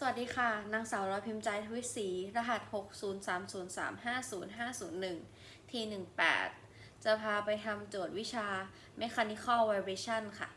สวัสดีค่ะ นางสาวรอยพิมพ์ใจทวิศรีรหัส 603035051ที18 จะพาไปทำโจทย์วิชา Mechanical Vibration ค่ะ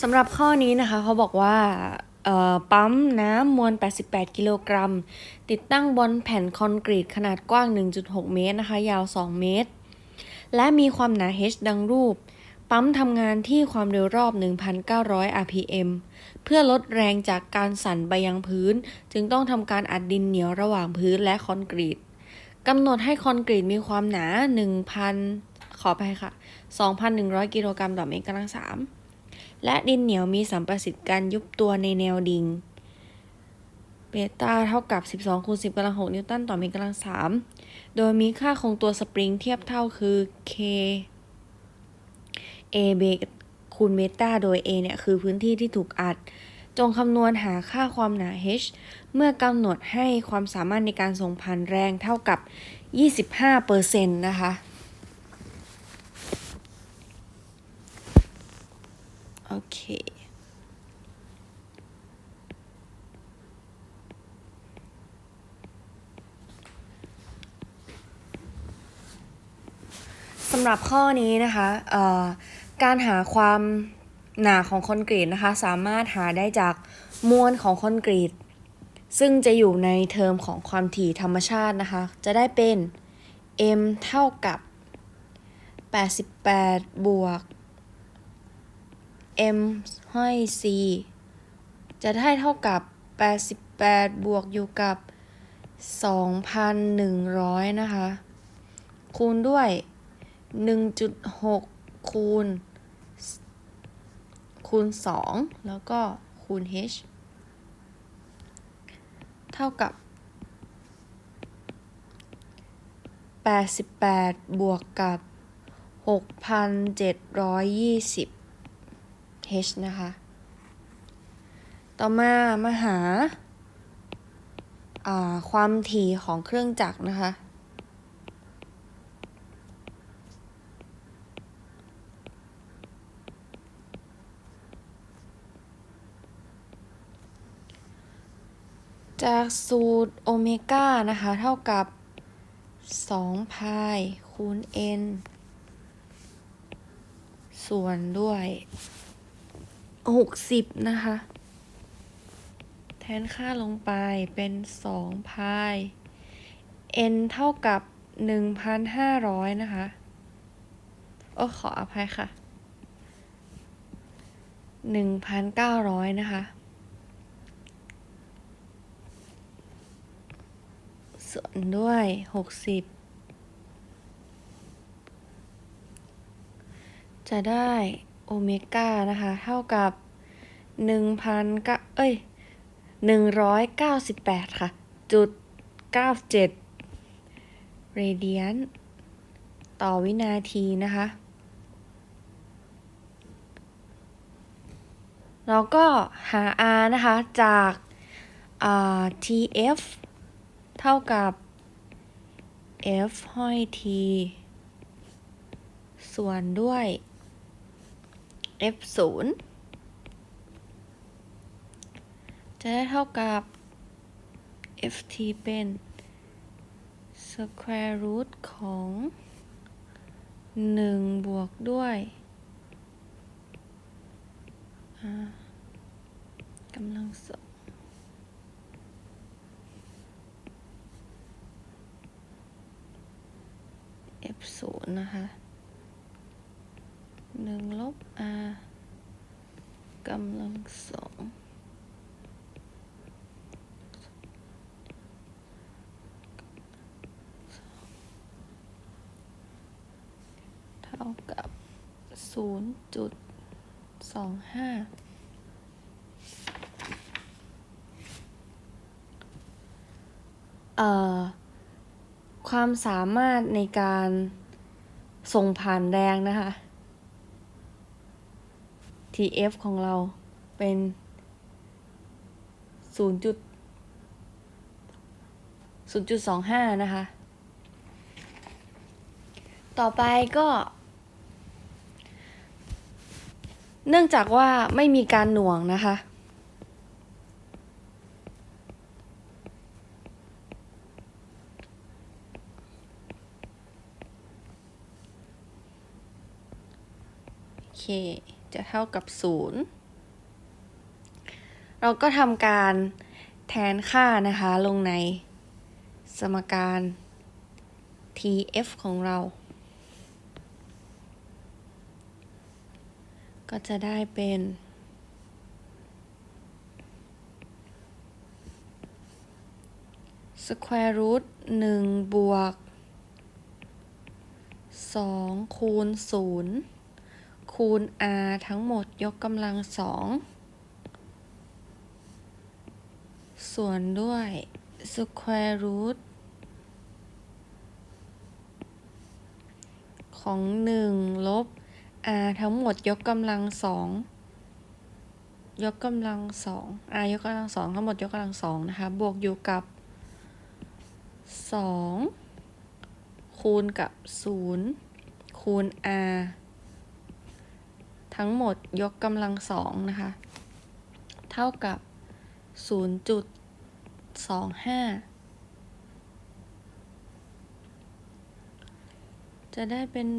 สำหรับข้อนี้นะคะเขาบอกว่าปั๊มน้ำมวล 88 กิโลกรัม ติดตั้งบนแผ่นคอนกรีตขนาดกว้าง 1.6 เมตรนะคะ ยาว 2 เมตร และมีความหนา h ดังรูป ปั๊มทำงานที่ความเร็วรอบ 1,900 rpm เพื่อลดแรงจากการสั่นไปยังพื้น จึงต้องทำการอัดดินเหนียวระหว่างพื้นและคอนกรีตกำหนดให้คอนกรีตมีความหนา 1,000 ขอไปค่ะ 2,100 กิโลกรัมต่อเมตรกำลังสามและดินเหนียวมีสัมประสิทธิ์การยุบตัวในแนวดิ่งเบต้าเท่ากับ 12คูณ10กำลัง6นิวตันต่อเมตรกำลัง3โดยมีค่าคงตัวสปริงเทียบเท่าคือ K A เบ คูณเบต้าโดย A เนี่ยคือพื้นที่ที่ถูกอัด จงคำนวณหาค่าความหนา H เมื่อกำหนดให้ความสามารถในการส่งผ่านแรงเท่ากับ 25%นะคะโอเคสำหรับข้อนี้นะคะเอ่อ การหาความหนาของคอนกรีตนะคะ สามารถหาได้จากมวลของคอนกรีต ซึ่งจะอยู่ในเทอมของความถี่ธรรมชาตินะคะ จะได้เป็น m เท่ากับ 88 บวก m ห้อย c จะได้เท่ากับ 88 บวกอยู่กับ 2,100 นะคะ คูณด้วย 1.6 คูณ คูณ 2 แล้วก็คูณ h เท่ากับ 88 บวกกับ 6,720 h นะคะ ต่อมามาหาาความถี่ของเครื่องจักรนะคะ จากสูตรโอเมก้านะคะ เท่ากับ2พายคูณ n ส่วนด้วย 60 นะคะ แทนค่าลงไปเป็น2พาย n เท่ากับ 1,500 นะคะ โอ้ ขออภัยค่ะ 1,900 นะคะ ส่วนด้วย 60 จะได้โอเมก้านะคะ เท่ากับ1,000กเอ้ย 198 ค่ะ จุด 97 เรเดียนต่อวินาทีนะคะ แล้วก็หา R นะคะ จากอ่า TF เท่ากับ F ห้อย T ส่วนด้วย F 0จะได้เท่ากับ ft เป็น square root ของ 1 บวกด้วยอ่ากำลังสอง ศูนย์นะคะหนึ่งลบ r กำลังสองเท่ากับศูนย์จุดสองห้าเอ่อ ความสามารถในการส่งผ่านแรงนะคะ TF ของเราเป็น 0. จุด0.25 นะคะ ต่อไปก็ เนื่องจากว่าไม่มีการหน่วงนะคะ จะเท่ากับ 0 เราก็ทำการแทนค่านะคะ ลงในสมการ tf ของเรา ก็จะได้เป็น square root 1บวก2คูณ0 คูณ r ทั้งหมดยกกำลังสองส่วนด้วย square root ของ 1 ลบ r ทั้งหมดยกกำลังสองยกกำลังสอง r ยกกำลังสองทั้งหมดยกกำลังสองนะคะ บวกอยู่กับ 2 คูณกับ 0 คูณ r ทั้งหมดยกกำลังสองนะคะ เท่ากับ 0.25 จะได้เป็น 1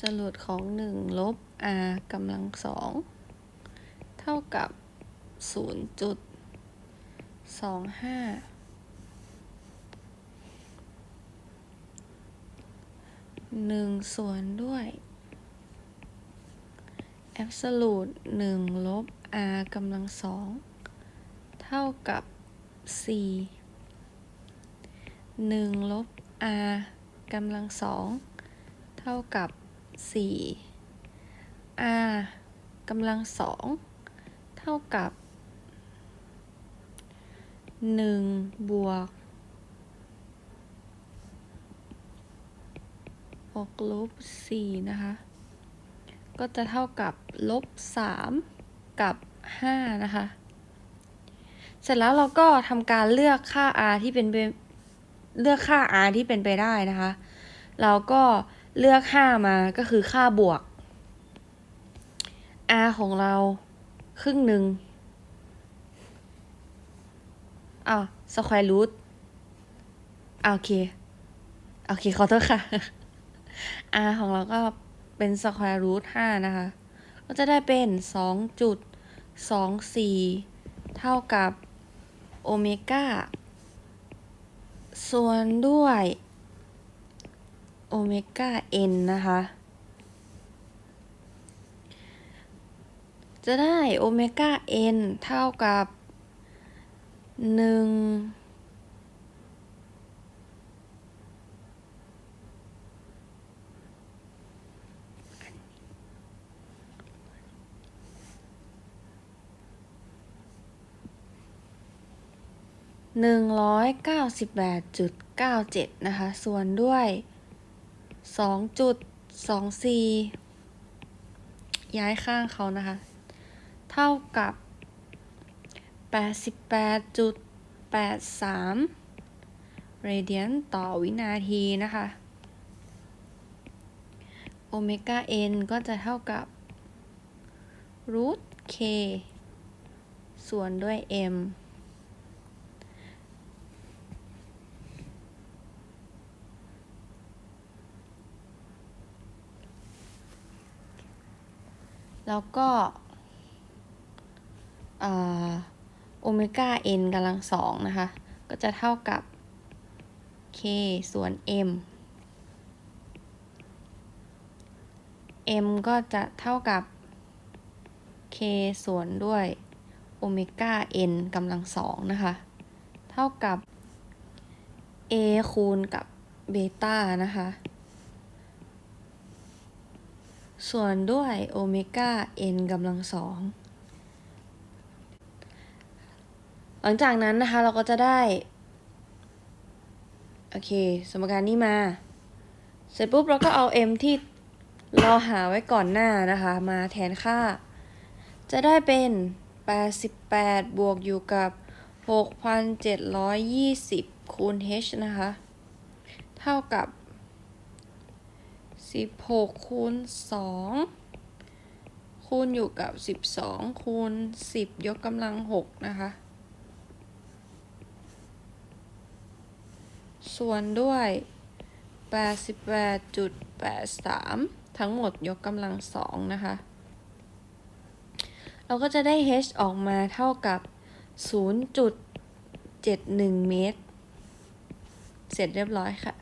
สรุปของ 1 ลบ r กำลังสองเท่ากับ 0.25 หนึ่งส่วนด้วย absolute หนึ่งลบ r กำลังสองเท่ากับสี่หนึ่งลบ r กำลังสองเท่ากับสี่ r กำลังสองเท่ากับหนึ่งบวก บวกลบสี่นะคะ ก็จะเท่ากับลบสามกับห้านะคะ เสร็จแล้วเราก็ทำการเลือกค่า r ที่เป็นไปเลือกค่า r ที่เป็นไปได้นะคะ เราก็เลือก 5 มาก็คือค่าบวก r ของเราครึ่งหนึ่งอ้าวสแควร์รูทโอเค โอเค ขอโทษค่ะ r ของเราก็เป็น square root 5 นะคะ ก็จะได้เป็น 2.24 เท่ากับโอเมก้าส่วนด้วยโอเมก้า n นะคะ จะได้โอเมก้า n เท่ากับห นึ่งหนึ่งร้อยเก้าสิบแปดจุดเก้าเจ็ดนะคะ ส่วนด้วยสองจุดสองสี่ย้ายข้างเขานะคะ เท่ากับแปดสิบแปดจุดแปดสามเรเดียนต่อวินาทีนะคะ โอเมก้า n ก็จะเท่ากับรูท k ส่วนด้วย m แล้วก็โอเมก้า n กำลังสองนะคะ ก็จะเท่ากับ k ส่วน m m ก็จะเท่ากับ k ส่วนด้วยโอเมก้า n กำลังสองนะคะ เท่ากับ a คูณกับเบต้านะคะ ส่วนด้วยโอเมก้า n กำลังสองหลังจากนั้นนะคะ เราก็จะได้ โอเค สมการนี้มา เสร็จปุ๊บ เราก็เอา m ที่เราหาไว้ก่อนหน้านะคะ มาแทนค่า จะได้เป็น 88 บวกอยู่กับ 6,720 คูณ h นะคะ เท่ากับ สิบหกคูณสองคูณอยู่กับสิบสองคูณสิบยกกำลังหกนะคะ ส่วนด้วยแปดสิบแปดจุดแปดสามทั้งหมดยกกำลังสองนะคะ เราก็จะได้ h ออกมาเท่ากับ 0.71 เมตร เสร็จเรียบร้อยค่ะ